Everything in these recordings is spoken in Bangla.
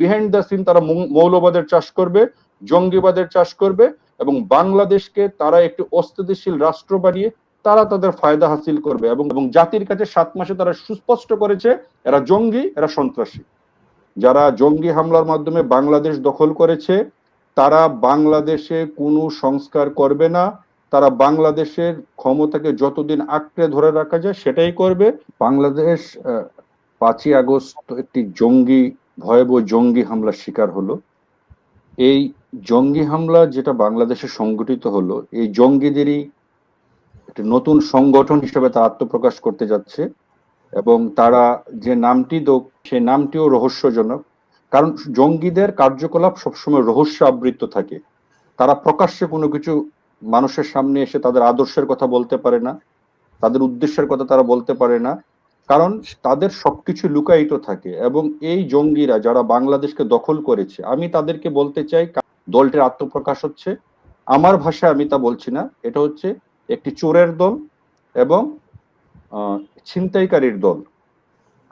বিহাইন্ড দ্য সিন তারা মৌলবাদের চাষ করবে, জঙ্গিবাদের চাষ করবে এবং বাংলাদেশকে তারা একটি অস্থিতিশীল রাষ্ট্র বানিয়ে তারা তাদের ফায়দা হাসিল করবে এবং এবং জাতির কাছে সাত মাসে তারা সুস্পষ্ট করেছে, এরা জঙ্গি, এরা সন্ত্রাসী। যারা জঙ্গি হামলার মাধ্যমে বাংলাদেশ দখল করেছে, তারা বাংলাদেশে কোনো সংস্কার করবে না। তারা বাংলাদেশের ক্ষমতাকে যতদিন আঁকড়ে ধরে রাখা যায়, সেটাই করবে। বাংলাদেশ পাঁচই আগস্ট একটি জঙ্গি ভয়াবহ জঙ্গি হামলার শিকার হলো। এই জঙ্গি হামলা যেটা বাংলাদেশে সংগঠিত হলো, এই জঙ্গিদেরই একটি নতুন সংগঠন হিসেবে তা আত্মপ্রকাশ করতে যাচ্ছে এবং তারা যে নামটি দোক সেই নামটিও রহস্যজনক। কারণ জঙ্গিদের কার্যকলাপ সবসময় রহস্য আবৃত থাকে। তারা প্রকাশ্যে কোনো কিছু মানুষের সামনে এসে তাদের আদর্শের কথা বলতে পারে না, তাদের উদ্দেশ্যের কথা তারা বলতে পারে না। কারণ তাদের সবকিছু লুকায়িত থাকে এবং এই জঙ্গিরা যারা বাংলাদেশকে দখল করেছে, আমি তাদেরকে বলতে চাই দলটির আত্মপ্রকাশ হচ্ছে। আমার ভাষায় আমি তা বলছি না, এটা হচ্ছে একটি চোরের দল এবং ছিনতাইকারীর দল।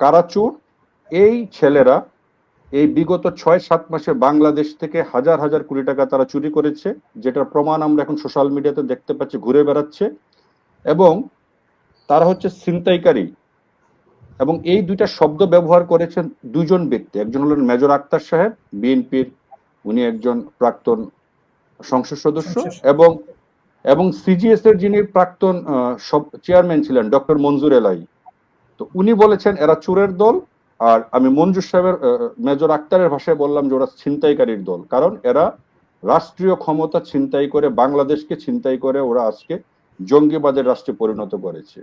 কারা চোর? এই ছেলেরা এই বিগত ছয় সাত মাসে বাংলাদেশ থেকে হাজার হাজার কোটি টাকা তারা চুরি করেছে, যেটার প্রমাণ আমরা এখন সোশ্যাল মিডিয়াতে দেখতে পাচ্ছি, ঘুরে বেড়াচ্ছে এবং তারা হচ্ছে ছিনতাইকারী। এবং এই দুইটা শব্দ ব্যবহার করেছেন দুজন ব্যক্তি। একজন হলেন মেজর আক্তার সাহেব বিএনপির উনি একজন প্রাক্তন সংসদ সদস্য এবং এবং সিজিএস এর যিনি প্রাক্তন চেয়ারম্যান ছিলেন ডক্টর মঞ্জুর এলাই। তো উনি বলেছেন এরা চোরের দল। আর আমি মঞ্জুর সাহেবের মেজর আক্তারের ভাষায় বললাম যে ওরা ছিনতাইকারীর দল। কারণ এরা রাষ্ট্রীয় ক্ষমতা ছিনতাই করে বাংলাদেশকে ছিনতাই করে ওরা আজকে জঙ্গিবাদের রাষ্ট্রে পরিণত করেছে।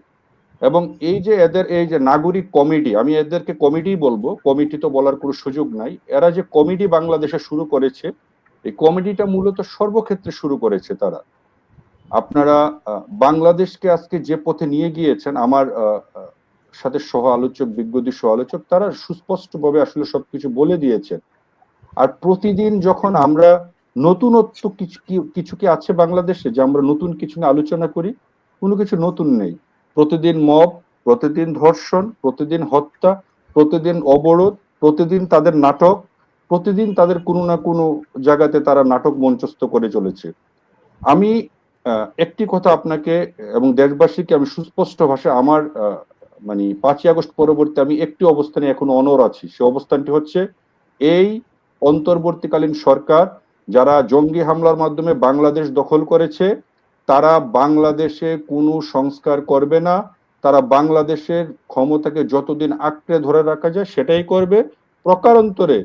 এবং এই যে এদের, এই যে নাগরিক কমিটি, আমি এদেরকে কমিটি বলব, কমিটি তো বলার কোনো সুযোগ নাই। এরা যে কমিটি বাংলাদেশে শুরু করেছে, এই কমিটিটা মূলত সর্বক্ষেত্রে শুরু করেছে তারা। আপনারা বাংলাদেশকে আজকে যে পথে নিয়ে গিয়েছেন, আমার সাথে সহ আলোচক বিজ্ঞতি সহ আলোচক তারা সুস্পষ্টভাবে আসলে সবকিছু বলে দিয়েছেন। আর প্রতিদিন যখন আমরা নতুনত্ব কিছু কিছু কি আছে বাংলাদেশে, যে আমরা নতুন কিছু নিয়ে আলোচনা করি, কোনো কিছু নতুন নেই। প্রতিদিন মব, প্রতিদিন ধর্ষণ, প্রতিদিন হত্যা, প্রতিদিন অবরোধ, প্রতিদিন তাদের নাটক, প্রতিদিন তাদের কোনো না কোনো জায়গাতে তারা নাটক মঞ্চস্থ করে চলেছে। আমি একটি কথা আপনাকে এবং দেশবাসীকে আমি সুস্পষ্ট ভাষায় আমার মানে পাঁচই আগস্ট পরবর্তী আমি একটি অবস্থানে এখন অনর আছি। সে অবস্থানটি হচ্ছে, এই অন্তর্বর্তীকালীন সরকার যারা জঙ্গি হামলার মাধ্যমে বাংলাদেশ দখল করেছে তারা বাংলাদেশে কোনো সংস্কার করবে না, তারা বাংলাদেশের ক্ষমতাকে যতদিন আঁকড়ে ধরে রাখা যায় সেটাই করবে। প্রকারান্তরে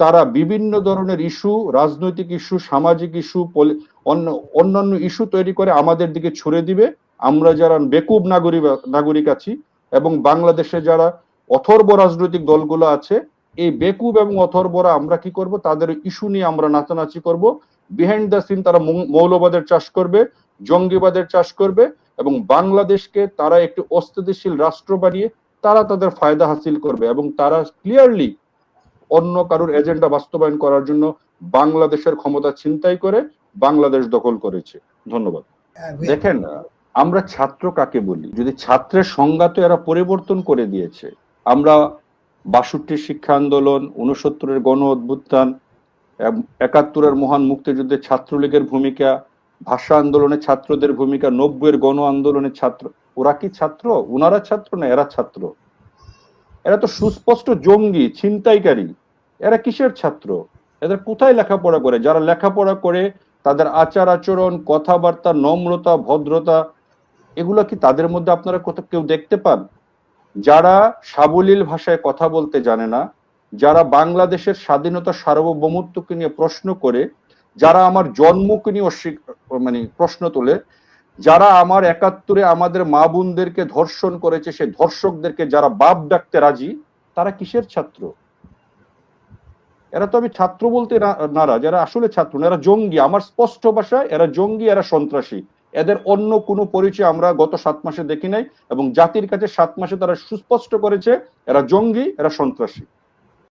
তারা বিভিন্ন ধরনের ইস্যু, রাজনৈতিক ইস্যু, সামাজিক ইস্যু অন্য, অন্যান্য ইস্যু তৈরি করে আমাদের দিকে ছুড়ে দিবে। আমরা যারা বেকুব নাগরিক নাগরিক আছি এবং বাংলাদেশে যারা অথর্ব রাজনৈতিক দলগুলো আছে, এই বেকুব এবং অথর্বরা আমরা কি করব? তাদের ইস্যু নিয়ে আমরা নাচানাচি করব। বিহাইন্ড দ্য সিন তারা মৌলবাদের চাষ করবে। জঙ্গিবাদের চাষ করবে এবং বাংলাদেশকে তারা একটি অস্থিতিশীল রাষ্ট্র বানিয়ে তারা তাদের ফায়দা হাসিল করবে এবং তারা ক্লিয়ারলি অন্য কারোর এজেন্ডা বাস্তবায়ন করার জন্য বাংলাদেশের ক্ষমতা ছিনতাই করে বাংলাদেশ দখল করেছে। ধন্যবাদ। হ্যাঁ, দেখেন আমরা ছাত্র কাকে বলি? যদি ছাত্রের সংজ্ঞা তো এরা পরিবর্তন করে দিয়েছে আমরা বাষট্টির শিক্ষা আন্দোলন উনসত্তরের গণ অভ্যুত্থান একাত্তরের মহান মুক্তিযুদ্ধে ছাত্রলীগের ভূমিকা ভাষা আন্দোলনে ছাত্রদের ভূমিকা, নব্বইয়ের গণ আন্দোলনে ছাত্র। ওরা কি ছাত্র? ওনারা ছাত্র না এরা ছাত্র? এরা তো সুস্পষ্ট জঙ্গি, ছিনতাইকারী। এরা কিসের ছাত্র? এদের কোথায় লেখাপড়া করে? যারা লেখাপড়া করে, তাদের আচার আচরণ, কথাবার্তা, নম্রতা, ভদ্রতা, এগুলো কি তাদের মধ্যে আপনারা কোথাও কেউ দেখতে পান? যারা সাবলীল ভাষায় কথা বলতে জানে না, যারা বাংলাদেশের স্বাধীনতা সার্বভৌমত্বকে নিয়ে প্রশ্ন করে যারা আমার জন্মকে নিয়ে অস্বীক- মানে প্রশ্ন তোলে, যারা আমার একাত্তরে আমাদের মা বোনদেরকে ধর্ষণ করেছে সেই ধর্ষকদেরকে যারা বাপ ডাকতে রাজি, তারা কিসের ছাত্র? এরা তো আমি ছাত্র বলতে না- নারাজ, এরা আসলে ছাত্র না, এরা জঙ্গি। আমার স্পষ্ট ভাষায় এরা জঙ্গি, এরা সন্ত্রাসী। এদের অন্য কোনো পরিচয় আমরা গত সাত মাসে দেখি নাই এবং জাতির কাছে সাত মাসে তারা সুস্পষ্ট করেছে, এরা জঙ্গি, এরা সন্ত্রাসী।